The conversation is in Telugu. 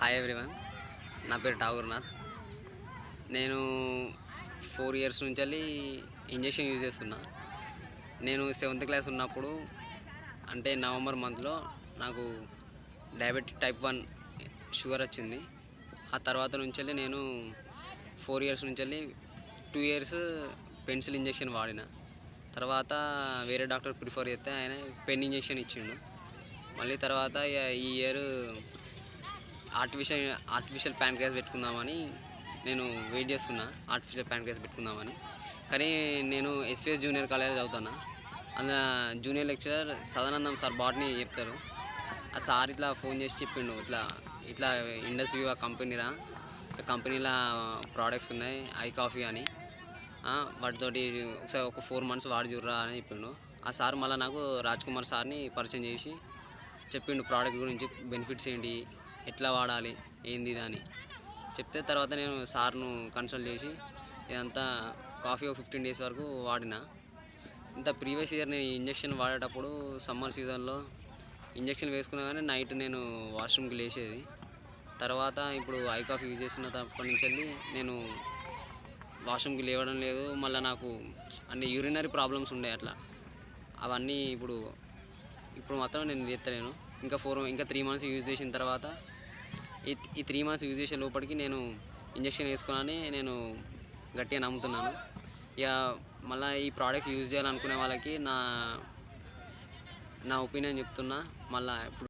హాయ్ ఎవ్రీవన్ నా పేరు ఠాగూర్నాథ్ నేను ఫోర్ ఇయర్స్ నుంచి వెళ్ళి ఇంజెక్షన్ యూజ్ చేస్తున్నా. నేను సెవెంత్ క్లాస్ ఉన్నప్పుడు అంటే నవంబర్ మంత్లో నాకు డయాబెటిక్ టైప్ వన్ షుగర్ వచ్చింది. ఆ తర్వాత నుంచి వెళ్ళి నేను ఫోర్ ఇయర్స్ నుంచి వెళ్ళి టూ ఇయర్స్ పెన్సిల్ ఇంజెక్షన్ వాడిన. తర్వాత వేరే డాక్టర్ ప్రిఫర్ చేస్తే ఆయన పెన్ ఇంజెక్షన్ ఇచ్చిండు. మళ్ళీ తర్వాత ఈ ఇయర్ ఆర్టిఫిషియల్ ఆర్టిఫిషియల్ ప్యాంక్రియాస్ పెట్టుకుందామని నేను వెయిట్ చేస్తున్నా. ఆర్టిఫిషియల్ ప్యాంక్రియాస్ పెట్టుకుందామని. కానీ నేను ఎస్విఎస్ జూనియర్ కాలేజ్ చదువుతున్నా. అందులో junior lecturer Sadanandam sir botany చెప్తారు. ఆ సార్ ఇట్లా ఫోన్ చేసి చెప్పిండు. ఇట్లా ఇట్లా ఇండస్ ఆ కంపెనీరా కంపెనీలో ప్రోడక్ట్స్ ఉన్నాయి. ఐ కాఫీ అని. వాటితోటి ఒకసారి ఒక ఫోర్ మంత్స్ వాడి చూడరా అని చెప్పిండు. ఆ సార్ మళ్ళీ నాకు రాజ్ కుమార్ సార్ని పరిచయం చేసి చెప్పిండు ప్రోడక్ట్ గురించి బెనిఫిట్స్ ఏంటి ఎట్లా వాడాలి ఏంది అని. చెప్తే తర్వాత నేను సార్ను కన్సల్ట్ చేసి ఇదంతా కాఫీ ఒక ఫిఫ్టీన్ డేస్ వరకు వాడిన. ఇంత ప్రీవియస్ ఇయర్ నేను ఇంజక్షన్ వాడేటప్పుడు సమ్మర్ సీజన్లో ఇంజక్షన్ వేసుకున్నా కానీ నైట్ నేను వాష్రూమ్కి లేచేది. తర్వాత ఇప్పుడు ఐ కాఫీ యూజ్ చేస్తున్నప్పటి నుంచి వెళ్ళి నేను వాష్రూమ్కి లేవడం లేదు మళ్ళీ నాకు అన్ని యూరినరీ ప్రాబ్లమ్స్ ఉండే అట్లా. అవన్నీ ఇప్పుడు ఇప్పుడు మాత్రం నేను చేస్తలేను ఇంకా ఫోర్ ఇంకా త్రీ మంత్స్ యూజ్ చేసిన తర్వాత ఈ ఈ త్రీ మంత్స్ యూజ్ చేసే లోపలికి నేను ఇంజక్షన్ వేసుకున్నాని నేను గట్టిగా నమ్ముతున్నాను. ఇక మళ్ళీ ఈ ప్రోడక్ట్ యూజ్ చేయాలనుకునే వాళ్ళకి నా నా ఒపీనియన్ చెప్తున్నా. మళ్ళీ ఇప్పుడు